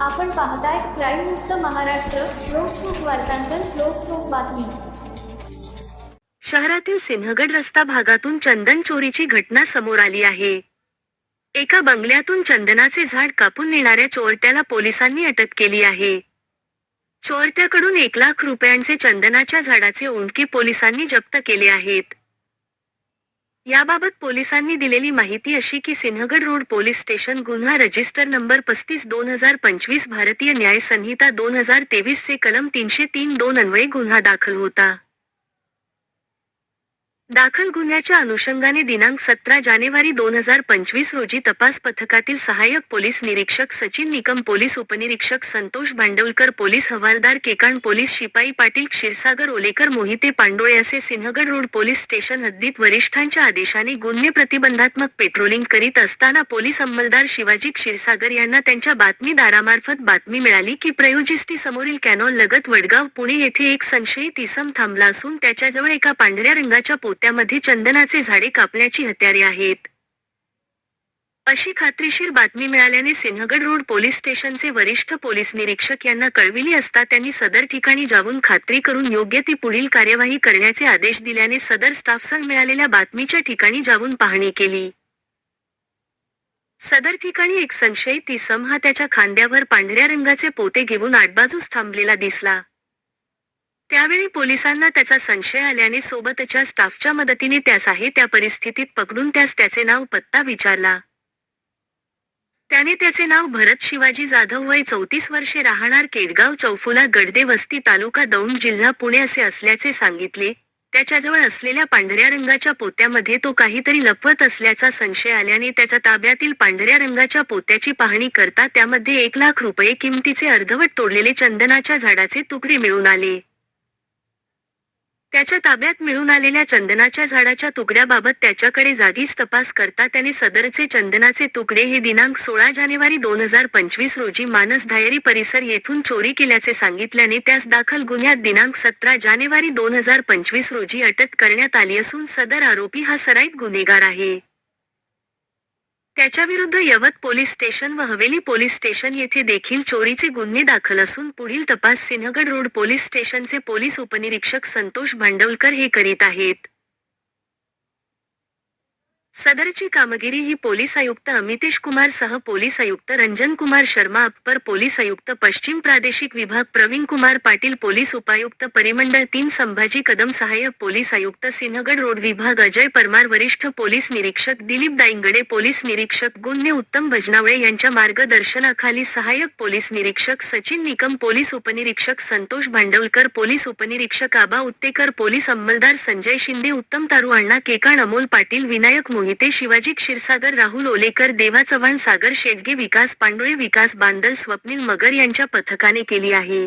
आपण पाहताय क्राईम मुक्त महाराष्ट्र लोकसुख वार्तांकन लोकसुख बातमी. शहरातील सिंहगड रस्ता भागातून चंदन चोरीची घटना समोर आली आहे. एका बंगल्यातून चंदनाचे झाड कापून नेणाऱ्या चोरट्याला पोलिसांनी अटक केली आहे. चोरट्याकडून एक लाख रुपयांचे चंदनाच्या झाडाचे ओंडके पोलिसांनी जप्त केले आहेत. याबाबत पोलिसांनी दिलेली माहिती अशी की सिंहगड रोड पोलीस स्टेशन गुन्हा रजिस्टर नंबर पस्तीस दोन हजार पंचवीस भारतीय न्याय संहिता दोन हजार तेवीस चे कलम तीनशे तीन दोन अन्वये गुन्हा दाखल होता. दाखल गुन्ह्याच्या अनुषंगाने दिनांक सतरा जानेवारी दोन हजार पंचवीस रोजी तपास पथकातील सहाय्यक पोलीस निरीक्षक सचिन निकम पोलीस उपनिरीक्षक संतोष भांडवलकर पोलीस हवालदार केकाण पोलीस शिपाई पाटील क्षीरसागर ओलेकर मोहिते पांडोळे असे सिंहगड रोड पोलीस स्टेशन हद्दीत वरिष्ठांच्या आदेशाने गुन्हे प्रतिबंधात्मक पेट्रोलिंग करीत असताना पोलीस अंमलदार शिवाजी क्षीरसागर यांना त्यांच्या बातमीदारामार्फत बातमी मिळाली की प्रयोजिस्टी समोरील कॅनॉल लगत वडगाव पुणे येथे एक संशयित इसम थांबला असून त्याच्याजवळ एका पांढऱ्या रंगाच्या पोत्यामध्ये चंदनाचे झाडे कापण्याची हत्यारे आहेत. अशी खात्रीशीर बातमी मिळाल्याने सिंहगड रोड पोलीस स्टेशनचे वरिष्ठ पोलीस निरीक्षक यांना कळविली असता त्यांनी सदर ठिकाणी जाऊन खात्री करून योग्य ती पुढील कार्यवाही करण्याचे आदेश दिल्याने सदर स्टाफसह मिळालेल्या बातमीच्या ठिकाणी जाऊन पाहणी केली. सदर ठिकाणी एक संशयित इसम हा त्याच्या खांद्यावर पांढऱ्या रंगाचे पोते घेऊन आठबाजूस थांबलेला दिसला. त्यावेळी पोलिसांना त्याचा संशय आल्याने सोबतच्या स्टाफच्या मदतीने त्यास आहे त्या परिस्थितीत पकडून त्यास त्याचे नाव पत्ता विचारला. त्याने त्याचे नाव भरत शिवाजी जाधव वय चौतीस वर्षे राहणार केडगाव चौफुला गडदे वस्ती तालुका दौंड जिल्हा पुणे असे असल्याचे सांगितले. त्याच्याजवळ असलेल्या पांढऱ्या रंगाच्या पोत्यामध्ये तो काहीतरी लपवत असल्याचा संशय आल्याने त्याच्या ताब्यातील पांढऱ्या रंगाच्या पोत्याची पाहणी करता त्यामध्ये एक लाख रुपये किमतीचे अर्धवट तोडलेले चंदनाच्या झाडाचे तुकडे मिळून आले. त्याच्या ताब्यात मिळून आलेल्या चंदनाच्या झाडाच्या तुकड्याबाबत त्याच्याकडे जागीच तपास करता त्याने सदरचे चंदनाचे तुकडे हे दिनांक सोळा जानेवारी दोन हजार पंचवीस रोजी मानस धायरी परिसर येथून चोरी केल्याचे सांगितल्याने त्यास दाखल गुन्ह्यात दिनांक सतरा जानेवारी दोन हजार पंचवीस रोजी अटक करण्यात आली असून सदर आरोपी हा सराईत गुन्हेगार आहे. त्याच्याविरुद्ध यवत पोलीस स्टेशन व हवेली पोलीस स्टेशन येथे देखील चोरीचे गुन्हे दाखल असून पुढील तपास सिंहगड रोड पोलीस स्टेशनचे पोलीस उपनिरीक्षक संतोष भांडवलकर हे करीत आहेत. सदरची कामगिरी ही पोलीस आयुक्त अमितेश कुमार सह पोलीस आयुक्त रंजन कुमार शर्मा अप्पर पोलीस आयुक्त पश्चिम प्रादेशिक विभाग प्रवीण कुमार पाटील पोलीस उपायुक्त परिमंडळ तीन संभाजी कदम सहाय्यक पोलीस आयुक्त सिंहगड रोड विभाग अजय परमार वरिष्ठ पोलीस निरीक्षक दिलीप दाईंगडे पोलीस निरीक्षक गुन्हे उत्तम भजनावळे यांच्या मार्गदर्शनाखाली सहाय्यक पोलीस निरीक्षक सचिन निकम पोलीस उपनिरीक्षक संतोष भांडवलकर पोलीस उपनिरीक्षक आबा उत्तेकर पोलीस अंमलदार संजय शिंदे उत्तम तारू अण्णा केकाण अमोल पाटील विनायक मोहिते शिवाजी क्षीरसागर राहुल ओलेकर देवा चव्हाण सागर शेडगे विकास पांडुळे विकास बांदल स्वप्नील मगर यांच्या पथकाने केली आहे.